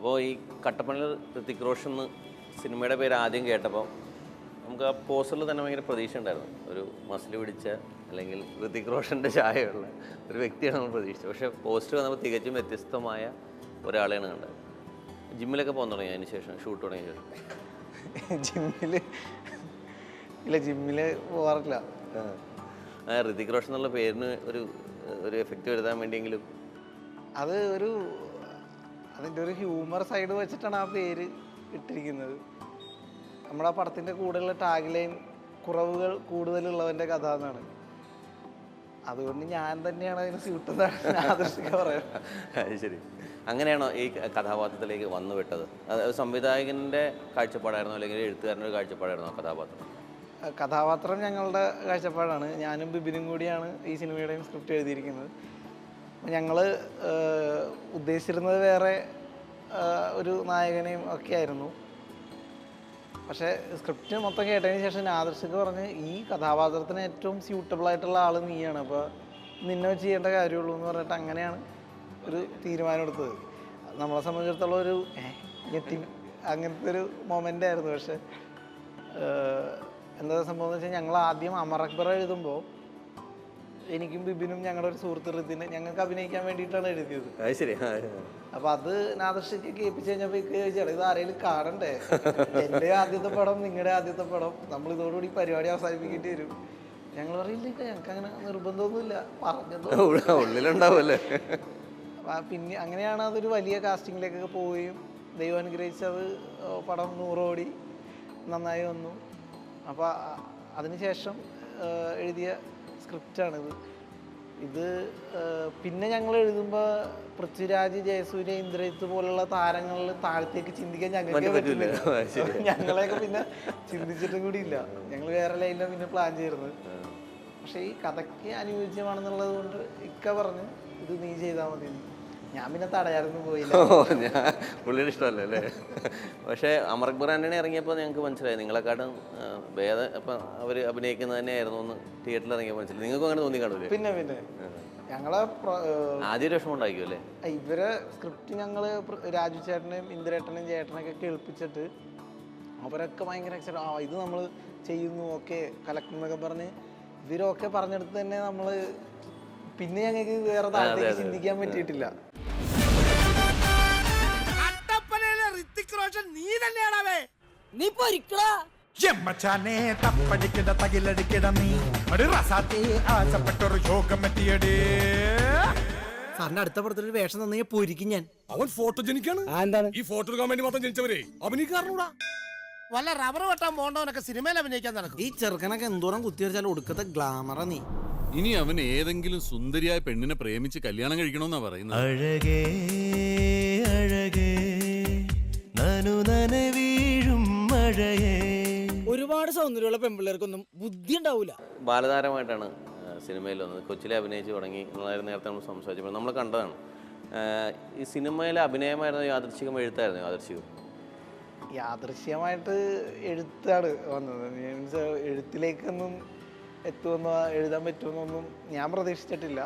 അപ്പോൾ ഈ കട്ടപ്പനയിൽ ഋത്തിക് റോഷൻ എന്ന് സിനിമയുടെ പേര് ആദ്യം കേട്ടപ്പോൾ നമുക്ക് ആ പോസ്റ്ററിൽ തന്നെ ഭയങ്കര പ്രതീക്ഷ ഉണ്ടായിരുന്നു. ഒരു മസിൽ പിടിച്ച അല്ലെങ്കിൽ ഋതിക് റോഷന്റെ ചായയുള്ള ഒരു വ്യക്തിയാണ് നമ്മൾ പ്രതീക്ഷിച്ചത്. പക്ഷേ പോസ്റ്റർ വന്നപ്പോൾ തികച്ചും വ്യത്യസ്തമായ ഒരാളെയാണ് കണ്ടത്. ജിമ്മിലൊക്കെ പോകാൻ തുടങ്ങി അതിന് ശേഷം ഷൂട്ട് തുടങ്ങിയ ശേഷം? ജിമ്മിൽ ഇല്ല ജിമ്മിൽ പോകാറില്ല ആ. ഋതിക് റോഷൻ എന്നുള്ള പേരിന് ഒരു ഒരു എഫക്റ്റ് വരുത്താൻ വേണ്ടിയെങ്കിലും അത് ഒരു അതിന്റെ ഒരു ഹ്യൂമർ സൈഡ് വെച്ചിട്ടാണ് ആ പേര് ഇട്ടിരിക്കുന്നത്. നമ്മുടെ ആ പടത്തിന്റെ കൂടെയുള്ള ടാഗ് ലൈൻ കുറവുകൾ കൂടുതലുള്ളവന്റെ കഥ എന്നാണ്. അതുകൊണ്ട് ഞാൻ തന്നെയാണ് അതിന് സ്യൂട്ടെന്നാണ് ആദർശിക പറയാം അത് ശരി. അങ്ങനെയാണോ ഈ കഥാപാത്രത്തിലേക്ക് വന്നു വിട്ടത്? സംവിധായകന്റെ കാഴ്ചപ്പാടായിരുന്നോ അല്ലെങ്കിൽ എഴുത്തുകാരന്റെ ഒരു കാഴ്ചപ്പാടായിരുന്നോ കഥാപാത്രം? കഥാപാത്രം ഞങ്ങളുടെ കാഴ്ചപ്പാടാണ്. ഞാനും ബിബിനും കൂടിയാണ് ഈ സിനിമയുടെയും സ്ക്രിപ്റ്റ് എഴുതിയിരിക്കുന്നത്. ഞങ്ങൾ ഉദ്ദേശിച്ചിരുന്നത് വേറെ ഒരു നായകനെയും ഒക്കെ ആയിരുന്നു. പക്ഷേ സ്ക്രിപ്റ്റ് മൊത്തം കേട്ടതിന് ശേഷം ആദർശക്ക് പറഞ്ഞ് ഈ കഥാപാത്രത്തിന് ഏറ്റവും സ്യൂട്ടബിൾ ആയിട്ടുള്ള ആൾ നീയാണ്. അപ്പോൾ നിന്നെ ചെയ്യേണ്ട കാര്യമുള്ളൂ എന്ന് പറഞ്ഞിട്ട് അങ്ങനെയാണ് ഒരു തീരുമാനം എടുത്തത്. നമ്മളെ സംബന്ധിച്ചിടത്തോളം ഒരു ഞെട്ടി അങ്ങനത്തെ ഒരു മൊമെന്റ് ആയിരുന്നു. പക്ഷേ എന്താ സംഭവം എന്ന് വെച്ചാൽ ഞങ്ങൾ ആദ്യം അമർ അക്ബർ എഴുതുമ്പോൾ എനിക്കും ബിബിനും ഞങ്ങളുടെ ഒരു സുഹൃത്ത് ഋതിനെ ഞങ്ങൾക്ക് അഭിനയിക്കാൻ വേണ്ടിയിട്ടാണ് എഴുതിയത്. അത് ശരി. ആ, അപ്പൊ അത് നാദർശയ്ക്ക് കേൾപ്പിച്ച് കഴിഞ്ഞപ്പോ ഇക്ക് ചോദിച്ചാൽ ഇത് ആരെങ്കിലും കാണണ്ടേ? എന്റെ ആദ്യത്തെ പടം നിങ്ങളുടെ ആദ്യത്തെ പടം. നമ്മൾ ഇതോടുകൂടി പരിപാടി അവസാനിപ്പിക്കേണ്ടി വരും. ഞങ്ങൾ പറയില്ല ഞങ്ങൾക്ക് അങ്ങനെ നിർബന്ധമൊന്നുമില്ല. പറഞ്ഞതോ ഉള്ള- ഉള്ളിലുണ്ടാവുമല്ലേ? ആ, പിന്നെ അങ്ങനെയാണ് അതൊരു വലിയ കാസ്റ്റിംഗിലേക്കൊക്കെ പോവുകയും ദൈവം അനുഗ്രഹിച്ച് അത് പടം നൂറോടി നന്നായി വന്നു. അപ്പോൾ അതിനുശേഷം എഴുതിയ സ്ക്രിപ്റ്റാണിത് ഇത്. പിന്നെ ഞങ്ങൾ എഴുതുമ്പോൾ പൃഥ്വിരാജ് ജയസൂര്യ ഇന്ദ്രയത്ത് പോലുള്ള താരങ്ങളിൽ താഴത്തേക്ക് ചിന്തിക്കാൻ ഞങ്ങൾക്ക്. പറ്റില്ല ഞങ്ങളെയൊക്കെ പിന്നെ ചിന്തിച്ചിട്ടും കൂടി ഇല്ല. ഞങ്ങൾ വേറെ ലൈനിലാണ് പിന്നെ പ്ലാൻ ചെയ്യുന്നത് പക്ഷേ ഈ കഥയ്ക്ക് അനുയോജ്യമാണെന്നുള്ളത് കൊണ്ട് ഇക്ക പറഞ്ഞ് ഇത് നീ ചെയ്താൽ മതി. ഞാൻ പിന്നെ തടയാറൊന്നും പോയില്ല. ഓ ഞാൻ പുള്ളിയുടെ ഇഷ്ടമല്ലേ അല്ലേ? പക്ഷേ അമർ അക്ബർ ആന്റണി ഇറങ്ങിയപ്പോൾ ഞങ്ങൾക്ക് മനസ്സിലായി. നിങ്ങളെക്കാട്ടും ഭേദം അപ്പം അവർ അഭിനയിക്കുന്നത് തന്നെയായിരുന്നു എന്ന് തിയേറ്ററിൽ ഇറങ്ങിയപ്പോൾ മനസ്സിലായി. നിങ്ങൾക്കും അങ്ങനെ തോന്നി കാണൂലേ? പിന്നെ പിന്നെ. ഞങ്ങളെ ആദ്യ വിഷമം ഉണ്ടാക്കിയോ അല്ലേ ഇവരെ സ്ക്രിപ്റ്റ് ഞങ്ങൾ രാജു ചേട്ടനെയും ഇന്ദിരേട്ടനെയും ചേട്ടനൊക്കെ കേൾപ്പിച്ചിട്ട് അവരൊക്കെ ഭയങ്കര എക്സൈറ്റ് ആ ഇത് നമ്മൾ ചെയ്യുന്നു ഓക്കെ കലക്ടർ എന്നൊക്കെ പറഞ്ഞ് ഇവരൊക്കെ പറഞ്ഞെടുത്ത് തന്നെ നമ്മൾ പിന്നെ ഞങ്ങൾക്ക് വേറെ താഴത്തേക്ക് ചിന്തിക്കാൻ പറ്റിയിട്ടില്ല. നീ പൊരിക്കടാ എമ്മച്ചാനെ തപ്പടിക്കിട തകിലടിക്കിട നീ. ഒരു റസാത്തെ ആശപ്പെട്ടൊരു ശോകം എത്തിയടേ. സാറിന്റെ അടുത്ത പടത്തിൽ ഒരു വേഷം തന്നെ പൊരിക്കും ഞാൻ. അവൻ ഫോട്ടോ ജനിക്കാണ്. ആ എന്താണ്? ഈ ഫോട്ടോ എടുക്കാൻ വേണ്ടി മാത്രം ജനിച്ചവരെ. അഭിനയിക്കാറുണ്ടാ വല്ല റബ്ബർ വെട്ടാൻ പോണ്ടവനൊക്കെ സിനിമയിൽ അഭിനയിക്കാൻ നടക്കും. ഈ ചെറുക്കനൊക്കെ എന്തോരം കുത്തിവെച്ചാലും ഒടുക്കത്തെ ഗ്ലാമറ നീ. ഇനി അവൻ ഏതെങ്കിലും സുന്ദരിയായ പെണ്ണിനെ പ്രേമിച്ച് കല്യാണം കഴിക്കണമെന്നാ പറയുന്നത്. അഴകേ അഴകേ നനു സൗന്ദര്യമുള്ള പെൺപിള്ളേർക്കൊന്നും ബുദ്ധി ഉണ്ടാവില്ല ബാലതാരമായിട്ടാണ് സിനിമയിൽ വന്നത് കൊച്ചിലെ അഭിനയിച്ച് തുടങ്ങി നേരത്തെ നമ്മൾ സംസാരിച്ചപ്പോൾ. നമ്മൾ കണ്ടതാണ്. ഈ സിനിമയിലെ അഭിനയമായിരുന്നു യാദൃശികം എഴുത്തായിരുന്നു യാദൃശികം യാദൃശ്യമായിട്ട് എഴുത്താണ് വന്നത്. മീൻസ് എഴുത്തിലേക്കൊന്നും എത്തുമെന്നോ എഴുതാൻ പറ്റുമെന്നൊന്നും ഞാൻ പ്രതീക്ഷിച്ചിട്ടില്ല.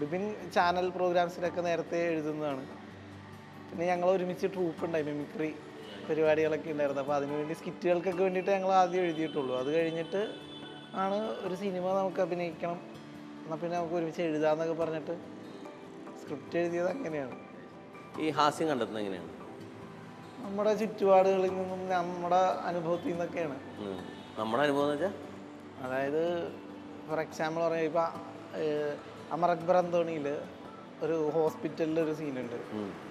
ബിപിൻ ചാനൽ പ്രോഗ്രാംസിലൊക്കെ നേരത്തെ എഴുതുന്നതാണ്. പിന്നെ ഞങ്ങൾ ഒരുമിച്ച് ട്രൂപ്പ് ഉണ്ടായി മിമിക്രി. പരിപാടികളൊക്കെ ഉണ്ടായിരുന്നു. അപ്പോൾ അതിനുവേണ്ടി സ്കിറ്റുകൾക്കൊക്കെ വേണ്ടിയിട്ട് ഞങ്ങൾ ആദ്യം എഴുതിയിട്ടുള്ളൂ. അത് കഴിഞ്ഞിട്ട് ആണ് ഒരു സിനിമ നമുക്ക് അഭിനയിക്കണം. എന്നാൽ പിന്നെ നമുക്ക് ഒരുമിച്ച് എഴുതാമെന്നൊക്കെ പറഞ്ഞിട്ട് സ്ക്രിപ്റ്റ് എഴുതിയത് അങ്ങനെയാണ്. ഈ ഹാസ്യം കണ്ടെത്തുന്നത് എങ്ങനെയാണ്? നമ്മുടെ ചുറ്റുപാടുകളിൽ നിന്നും നമ്മുടെ അനുഭവത്തിൽ നിന്നൊക്കെയാണ്. നമ്മുടെ അനുഭവം എന്ന് വെച്ചാൽ അതായത് ഫോർ എക്സാമ്പിൾ പറയാം ഇപ്പം അമർ അക്ബർ അന്തോണിയിൽ ഒരു ഹോസ്പിറ്റലിൽ ഒരു സീനുണ്ട്.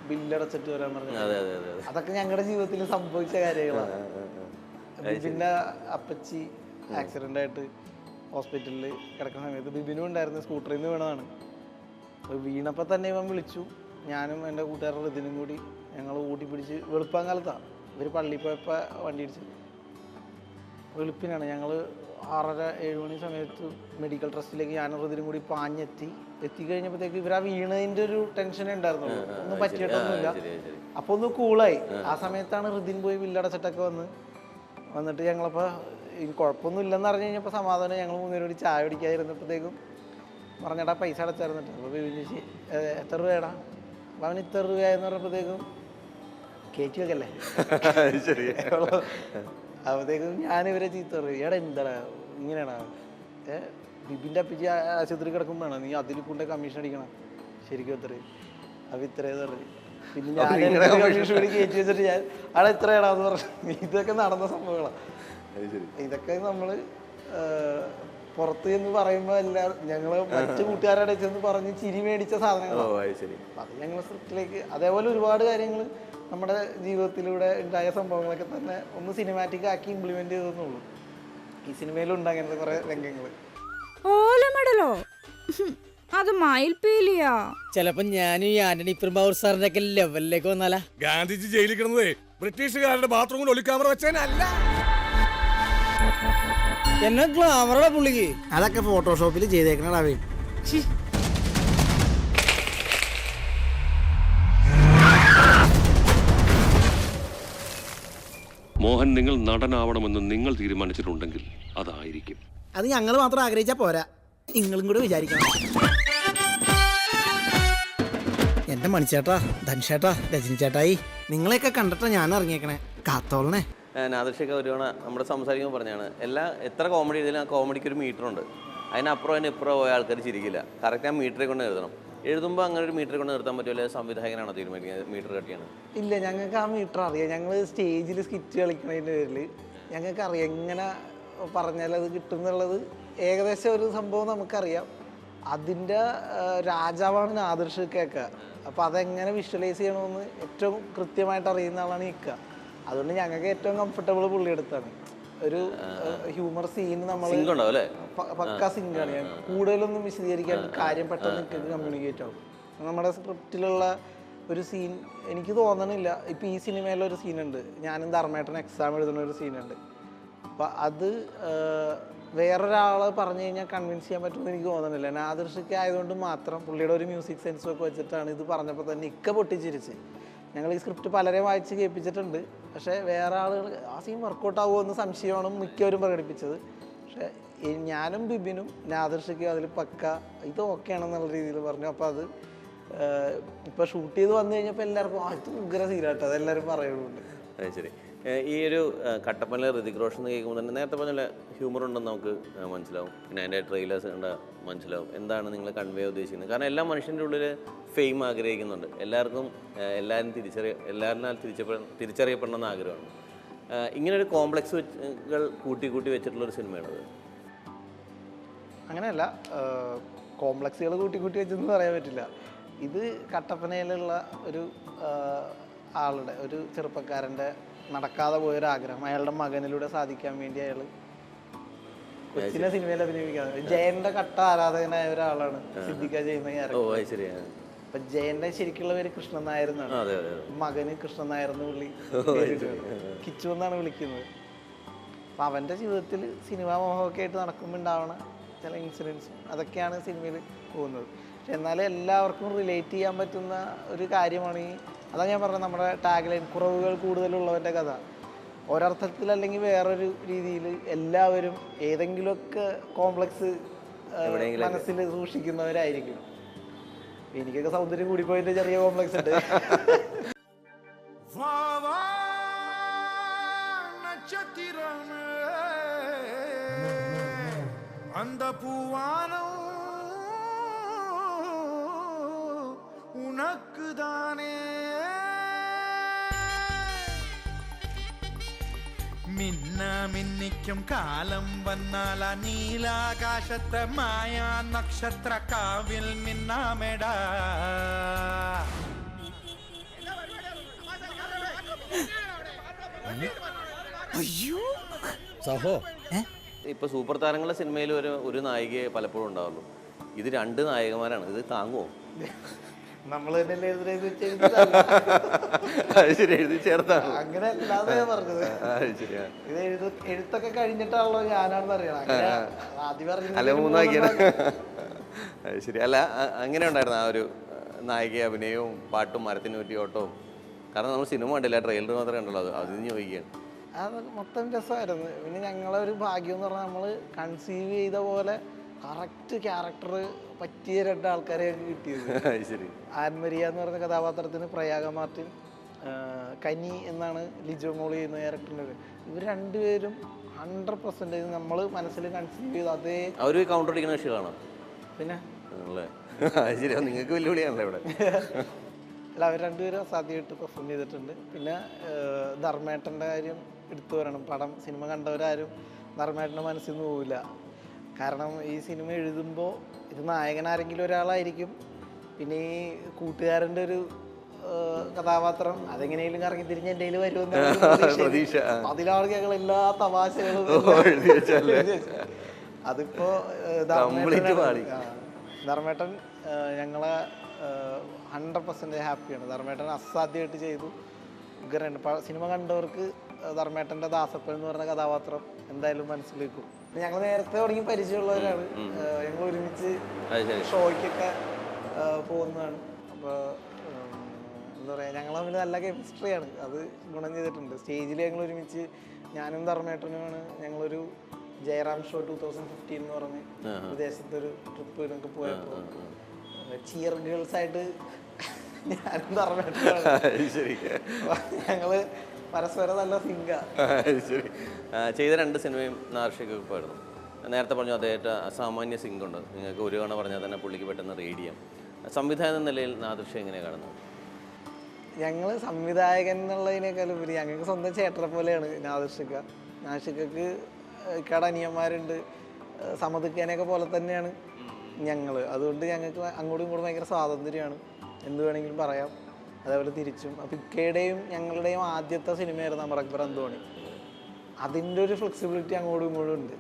ബില്ലടച്ചിട്ട് വരാൻ പറഞ്ഞു അതെ അതെ അതെ അതെ. അതൊക്കെ ഞങ്ങളുടെ ജീവിതത്തിൽ സംഭവിച്ച കാര്യങ്ങളാണ് ബിബിന്റെ അപ്പച്ചി ആക്സിഡന്റ് ആയിട്ട് ഹോസ്പിറ്റലിൽ കിടക്കുന്ന സമയത്ത് ബിബിനും ഉണ്ടായിരുന്നു സ്കൂട്ടറിൽ നിന്ന് വീണതാണ്. അപ്പോൾ വീണപ്പോൾ തന്നെ ഇവൻ വിളിച്ചു. ഞാനും എന്റെ കൂട്ടുകാരുടെ ഇതിനും കൂടി ഞങ്ങൾ ഊട്ടി പിടിച്ച് വെളുപ്പാൻ കാലത്താണ് ഇവർ പള്ളിയിൽ പോയപ്പോൾ വണ്ടി ഇടിച്ച്. വെളുപ്പിനാണ് ഞങ്ങൾ ആറര ഏഴ് മണി സമയത്ത് മെഡിക്കൽ ട്രസ്റ്റിലേക്ക് ഞാനും ഹൃദയം കൂടി പാഞ്ഞെത്തി. എത്തിക്കഴിഞ്ഞപ്പോഴത്തേക്ക് ഇവർ ആ വീണതിന്റെ ഒരു ടെൻഷൻ ഉണ്ടായിരുന്നുള്ളൂ. ഒന്നും പറ്റിയിട്ടൊന്നുമില്ല അപ്പൊ ഒന്ന് കൂളായി ആ. സമയത്താണ് ഹൃദയം പോയി വില്ലടച്ചിട്ടൊക്കെ വന്ന്. വന്നിട്ട് ഞങ്ങളപ്പോൾ കുഴപ്പമൊന്നും ഇല്ലെന്ന് അറിഞ്ഞു കഴിഞ്ഞപ്പോൾ സമാധാനം ഞങ്ങൾ മൂന്നുപേരും കൂടി ചായ പിടിക്കാതിരുന്നപ്പോഴത്തേക്കും പറഞ്ഞടാ പൈസ അടച്ചായിരുന്നിട്ട്. അപ്പോൾ ചേച്ചി എത്ര രൂപയാടാ? അപ്പോൾ അവന് ഇത്ര രൂപയായെന്ന് പറഞ്ഞപ്പോഴത്തേക്കും കയറ്റി വെക്കല്ലേ? അപ്പോഴത്തേക്കും ഞാൻ ഇവരെ ചീത്ത പറയും എടാ എന്താടാ? ഇങ്ങനെയാണോ? ഏഹ് ബിബിന്റെ അപ്പിച്ച് ആശുപത്രി കിടക്കുമ്പോഴാണ്? നീ അതിൽ കൊണ്ട് കമ്മീഷൻ അടിക്കണം. ശരിക്കും അത്ര. അപ്പം ഇത്രയും പറഞ്ഞു പിന്നെ ഞാൻ കമ്മീഷൻ കൂടി കയറ്റി വെച്ചിട്ട് ഞാൻ അവിടെ ഇത്രയാണെന്ന് പറഞ്ഞു ഇതൊക്കെ നടന്ന സംഭവങ്ങളാണ് ഇതൊക്കെ നമ്മൾ പുറത്ത് എന്ന് പറയുമ്പോൾ എല്ലാ ഞങ്ങൾ മറ്റു കൂട്ടുകാരുടെ ചെന്ന് പറഞ്ഞ് ചിരി മേടിച്ച സാധനങ്ങളാണ് അത് ഞങ്ങൾ സ്ക്രിപ്റ്റിലേക്ക് അതേപോലെ ഒരുപാട് കാര്യങ്ങൾ നമ്മുടെ ജീവിതത്തിലൂടെ ഉണ്ടായ സംഭവങ്ങളൊക്കെ തന്നെ ഒന്ന് സിനിമാറ്റിക് ആക്കി ഇംപ്ലിമെന്റ് ചെയ്തെന്നുള്ളൂ ഈ സിനിമയിലുണ്ട് അങ്ങനത്തെ കുറെ രംഗങ്ങൾ ഓലമടലോ? അത് മയിൽപീലിയാ. ചിലപ്പോ ഞാനും ഈ ആന്റണി പെരുമ്പാവൂർ സാറിന്റെ ഒക്കെ ലെവലിലേക്ക് വന്നാലാ. ഗാന്ധിജി ജയിലിൽ കിടന്നതേ ബ്രിട്ടീഷുകാരുടെ ബാത്റൂമിൽ ഒളിക്കാമറ വെച്ചതിനല്ല എന്നെ ഗ്ലാമറുടെ പുള്ളിക്ക്. അതൊക്കെ ഫോട്ടോഷോപ്പിൽ ചെയ്തേക്കണടാവേ മോഹൻ നിങ്ങൾ നടനാവണമെന്ന് നിങ്ങൾ തീരുമാനിച്ചിട്ടുണ്ടെങ്കിൽ അതായിരിക്കും. അത് ഞങ്ങൾ മാത്രം ആഗ്രഹിച്ചാൽ പോരാ. നിങ്ങളും കൂടെ വിചാരിക്കണം. എന്റെ മണിച്ചേട്ടാ ധൻഷേട്ടാ രജനി ചേട്ടായി നിങ്ങളെയൊക്കെ കണ്ടിട്ടാ ഞാൻ ഇറങ്ങിയേക്കണേ. കാത്തോളണേ. നാദൃശ്യൊക്കെ ഒരു തവണ നമ്മുടെ സംസാരിക്കുമ്പോൾ പറഞ്ഞാണ് എല്ലാ എത്ര കോമഡി എഴുതിയാലും ആ കോമഡിക്ക് ഒരു മീറ്റർ ഉണ്ട്. അതിനപ്പുറം അതിന് ഇപ്പുറം പോയ ആൾക്കാർ ചിരിക്കില്ല. കറക്റ്റ് ആ മീറ്ററെ കൊണ്ട് എഴുതണം. എഴുതുമ്പോൾ അങ്ങനെ ഒരു മീറ്റർ കൊണ്ട് നിർത്താൻ പറ്റുമല്ലേ സംവിധായകനാണോ തീരുമാനിക്കുന്നത്? മീറ്റർ കട്ടിയാണ്. ഇല്ല ഞങ്ങൾക്ക് ആ മീറ്റർ അറിയാം. ഞങ്ങൾ സ്റ്റേജിൽ സ്കിറ്റ് കളിക്കുന്നതിന്റെ പേരിൽ ഞങ്ങൾക്ക് അറിയാം എങ്ങനെ പറഞ്ഞാൽ അത് കിട്ടും എന്നുള്ളത്. ഏകദേശം ഒരു സംഭവം നമുക്കറിയാം. അതിന്റെ രാജാവാണ് ആദർശ് കേക്ക. അപ്പോൾ അതെങ്ങനെ വിഷ്വലൈസ് ചെയ്യണമെന്ന് ഏറ്റവും കൃത്യമായിട്ട് അറിയുന്ന ആളാണ് ഇക്ക. അതുകൊണ്ട് ഞങ്ങൾക്ക് ഏറ്റവും കംഫർട്ടബിൾ പുള്ളിയെടുത്താണ് ഒരു ഹ്യൂമർ സീൻ നമ്മൾ സിങ്ക് പക്കാ സിങ്കാണ് ഞാൻ കൂടുതലൊന്നും വിശദീകരിക്കാൻ കാര്യം പെട്ടെന്ന് കമ്മ്യൂണിക്കേറ്റ് ആവും. നമ്മുടെ സ്ക്രിപ്റ്റിലുള്ള ഒരു സീൻ എനിക്ക് തോന്നണില്ല. ഇപ്പം ഈ സിനിമയിലൊരു സീനുണ്ട് ഞാനും ധർമ്മേട്ടൻ എക്സാം എഴുതുന്ന ഒരു സീനുണ്ട് അപ്പം അത് വേറൊരാളെ പറഞ്ഞു കഴിഞ്ഞാൽ കൺവിൻസ് ചെയ്യാൻ പറ്റുമെന്ന് എനിക്ക് തോന്നുന്നില്ല നാദർഷിക്ക് ആയതുകൊണ്ട് മാത്രം പുള്ളിയുടെ ഒരു മ്യൂസിക് സെൻസും ഒക്കെ വെച്ചിട്ടാണ് ഇത് പറഞ്ഞപ്പോൾ തന്നെ ഇക്ക പൊട്ടിച്ചിരിച്ച്. ഞങ്ങൾ ഈ സ്ക്രിപ്റ്റ് പലരെ വായിച്ച് കേൾപ്പിച്ചിട്ടുണ്ട്. പക്ഷേ വേറെ ആളുകൾ ആ സീൻ വർക്കൗട്ട് ആവുമോ എന്ന് സംശയമാണ് മിക്കവരും പ്രകടിപ്പിച്ചത്. പക്ഷേ ഞാനും ബിബിനും നാദർഷിക്കും അതിൽ പക്ക ഇത് ഓക്കെ ആണെന്നുള്ള രീതിയിൽ പറഞ്ഞു. അപ്പോൾ അത് ഇപ്പോൾ ഷൂട്ട് ചെയ്ത് വന്നു കഴിഞ്ഞപ്പോൾ എല്ലാവർക്കും ആ ഇത് ഉഗ്ര സീനാട്ടോ അതെല്ലാവരും പറയുന്നുണ്ട്. അത് ശരി. ഈ ഒരു കട്ടപ്പന ഋതിക് റോഷൻ എന്ന് കേൾക്കുമ്പോൾ തന്നെ നേരത്തെ പറഞ്ഞ ഹ്യൂമർ ഉണ്ടെന്ന് നമുക്ക് മനസ്സിലാവും. പിന്നെ അതിന്റെ ട്രെയിലേഴ്സ് കണ്ട മനസ്സിലാവും. എന്താണ് നിങ്ങൾ കൺവേ ഉദ്ദേശിക്കുന്നത്? കാരണം എല്ലാ മനുഷ്യന്റെ ഉള്ളിൽ ഫെയിം ആഗ്രഹിക്കുന്നുണ്ട്. എല്ലാവർക്കും എല്ലാവരും തിരിച്ചറിയ എല്ലാവരും തിരിച്ചറിയ തിരിച്ചറിയപ്പെടണമെന്ന് ആഗ്രഹമാണ് ഇങ്ങനൊരു കോംപ്ലക്സ് വെച്ചുകൾ കൂട്ടി കൂട്ടി വെച്ചിട്ടുള്ളൊരു സിനിമയാണത് അങ്ങനെയല്ല കോംപ്ലക്സുകൾ കൂട്ടി കൂട്ടി വെച്ചെന്ന് പറയാൻ പറ്റില്ല. ഇത് കട്ടപ്പനയിലുള്ള ഒരു ആളുടെ ഒരു ചെറുപ്പക്കാരന്റെ നടക്കാതെ പോയൊരു ആഗ്രഹം അയാളുടെ മകനിലൂടെ സാധിക്കാൻ വേണ്ടി അയാൾ കൊച്ചിനെ സിനിമയിൽ അഭിനയിക്കാതെ ജയന്റെ കട്ട ആരാധകനായ ഒരാളാണ് സിദ്ധിക്ക ചെയ്യുന്ന അപ്പൊ ജയന്റെ ശരിക്കുള്ള പേര് കൃഷ്ണൻ നായർ എന്നാണ് മകന് കൃഷ്ണൻ നായർ എന്ന് വിളി കിച്ചു എന്നാണ് വിളിക്കുന്നത്. അപ്പൊ അവന്റെ ജീവിതത്തിൽ സിനിമാ മോഹമൊക്കെ ആയിട്ട് നടക്കുമ്പോൾ ഉണ്ടാവണ ചില ഇൻസിഡൻസും. അതൊക്കെയാണ് സിനിമയിൽ പോകുന്നത്. പക്ഷെ എന്നാലും എല്ലാവർക്കും റിലേറ്റ് ചെയ്യാൻ പറ്റുന്ന ഒരു കാര്യമാണ് ഈ അതാ ഞാൻ പറഞ്ഞത് നമ്മുടെ ടാഗ് ലൈൻ കുറവുകൾ കൂടുതലുള്ളവൻ്റെ കഥ ഒരർത്ഥത്തിൽ അല്ലെങ്കിൽ വേറൊരു രീതിയിൽ എല്ലാവരും ഏതെങ്കിലുമൊക്കെ കോംപ്ലക്സ് മനസ്സിൽ സൂക്ഷിക്കുന്നവരായിരിക്കും എനിക്കൊക്കെ സൗന്ദര്യം കൂടിപ്പോയതിന്റെ ചെറിയ കോംപ്ലക്സ് ഉണ്ട് அந்த பூவானம் உனக்கு தானே മിന്ന മിന്നിക്കും കാലം വന്നാൽ ആ നീലാകാശത്തെ മായാ നക്ഷത്ര കാവിൽ മിന്നാമെടാ സഹോ. ഇപ്പോൾ സൂപ്പർ താരങ്ങളുടെ സിനിമയിൽ ഒരു ഒരു നായികയെ പലപ്പോഴും ഉണ്ടാവുള്ളൂ. ഇത് രണ്ട് നായകന്മാരാണ്. ഇത് താങ്ങുമോ നമ്മൾ തന്നെ. ശരി എഴുതി ചേർത്താണ്? അങ്ങനെ അല്ലാതെ പറഞ്ഞത്. ഇത് എഴുത എഴുത്തൊക്കെ കഴിഞ്ഞിട്ടാണല്ലോ ഞാനാണെന്ന് അറിയണം അല്ല മൂന്നാക്കിയാണ് അത് ശരി. അല്ല അങ്ങനെ ഉണ്ടായിരുന്നു ആ ഒരു നായിക അഭിനയവും പാട്ടും മരത്തിന് പറ്റിയ ഓട്ടവും. കാരണം നമ്മൾ സിനിമ കണ്ടില്ല ട്രെയിലർ മാത്രമേ കണ്ടുള്ളൂ. അത് അതിന് ചോദിക്കുകയാണ്. അത് മൊത്തം രസമായിരുന്നു. പിന്നെ ഞങ്ങളെ ഒരു ഭാഗ്യം എന്ന് പറഞ്ഞാൽ നമ്മൾ കൺസീവ് ചെയ്ത പോലെ കറക്റ്റ് ക്യാരക്ടർ പറ്റിയ രണ്ട് ആൾക്കാരെ കിട്ടിയത്. ശരി. ആൻമരിയ എന്ന് പറയുന്ന കഥാപാത്രത്തിന് പ്രയാഗ മാർട്ടിൻ കനി എന്നാണ് ലിജോ മോളി എന്ന ക്യാരക്ടറിന്റെ പേര്. ഇവർ രണ്ടുപേരും ഹൺഡ്രഡ് പെർസെന്റേജ് നമ്മൾ മനസ്സിൽ കൺസീവ് ചെയ്ത് അതേ അവർ കൗണ്ടർ അടിക്കുന്ന പിന്നെ? നിങ്ങൾക്ക് വെല്ലുവിളിയാണല്ലോ ഇവിടെ. അല്ല അവർ രണ്ടുപേരും അസാധ്യമായിട്ട് പെർഫോം ചെയ്തിട്ടുണ്ട്. പിന്നെ ധർമ്മേട്ടന്റെ കാര്യം എടുത്തു പറയണം. പടം സിനിമ കണ്ടവരാരും ധർമ്മേട്ടന്റെ മനസ്സിൽ നിന്ന് പോവില്ല. കാരണം ഈ സിനിമ എഴുതുമ്പോൾ ഇത് നായകൻ ആരെങ്കിലും ഒരാളായിരിക്കും. പിന്നെ ഈ കൂട്ടുകാരന്റെ ഒരു കഥാപാത്രം അതെങ്ങനെയും കറങ്ങി തിരിഞ്ഞ് എന്റെ കയ്യിൽ വരുമെന്ന്. അതിലാണ് ഞങ്ങൾ എല്ലാ തമാശകളും. അതിപ്പോ. ധർമ്മേട്ടൻ ഞങ്ങളെ ഹൺഡ്രഡ് പെർസെന്റേജ് ഹാപ്പിയാണ് ധർമ്മേട്ടൻ അസാധ്യമായിട്ട് ചെയ്തു. സിനിമ കണ്ടവർക്ക് ധർമ്മേട്ടന്റെ ദാസപ്പൻ എന്ന് പറഞ്ഞ കഥാപാത്രം എന്തായാലും മനസ്സിലേക്കും. ഞങ്ങൾ നേരത്തെ തുടങ്ങി പരിചയമുള്ളവരാണ്. ഞങ്ങൾ ഒരുമിച്ച് ഷോയ്ക്കൊക്കെ പോകുന്നതാണ്. അപ്പോൾ എന്താ പറയുക ഞങ്ങൾ തമ്മിൽ നല്ല കെമിസ്ട്രിയാണ് അത് ഗുണം ചെയ്തിട്ടുണ്ട്. സ്റ്റേജിൽ ഞങ്ങൾ ഒരുമിച്ച് ഞാനും ധർമ്മേട്ടനുമാണ് ഞങ്ങളൊരു Jayaram show two thousand fifteen എന്ന് പറഞ്ഞ് വിദേശത്തൊരു ട്രിപ്പ് ഞങ്ങൾക്ക് പോയപ്പോൾ ചിയർ ഗേൾസ് ആയിട്ട് ഞാനും ധർമ്മേട്ടനാണ് ശരി. ഞങ്ങൾ പരസ്പരം നല്ല സിങ്ക. ശരി. ചെയ്ത രണ്ട് സിനിമയും നാർഷികമായിരുന്നു നേരത്തെ പറഞ്ഞു അദ്ദേഹത്തെ അസാമാന്യ സിംഗ് ഉണ്ട് നിങ്ങൾക്ക് ഒരു തവണ പറഞ്ഞാൽ തന്നെ പുള്ളിക്ക് പെട്ടെന്ന് റീഡ് ചെയ്യാം. സംവിധായകൻ എന്ന നിലയിൽ നാദൃശ്യം എങ്ങനെയാണ് കാണുന്നത്? ഞങ്ങൾ സംവിധായകൻ എന്നുള്ളതിനേക്കാളും ഉപരി ഞങ്ങൾക്ക് സ്വന്തം ചേട്ടനെ പോലെയാണ് നാദിഷിക്ക നാശിക്കക്ക് ഇക്കാട് അനിയന്മാരുണ്ട്. പോലെ തന്നെയാണ് ഞങ്ങൾ അതുകൊണ്ട് ഞങ്ങൾക്ക് അങ്ങോട്ടും ഇങ്ങോട്ടും ഭയങ്കര സ്വാതന്ത്ര്യമാണ്. എന്ത് വേണമെങ്കിലും പറയാം. അതേപോലെ തിരിച്ചും. അപ്പം ഇക്കയുടെയും ഞങ്ങളുടെയും ആദ്യത്തെ സിനിമയായിരുന്നു അമർ അക്ബർ അന്തോണി. അതിന്റെ ഒരു ഫ്ലെക്സിബിലിറ്റി അങ്ങോട്ടും ഇങ്ങോട്ടും ഉണ്ട്.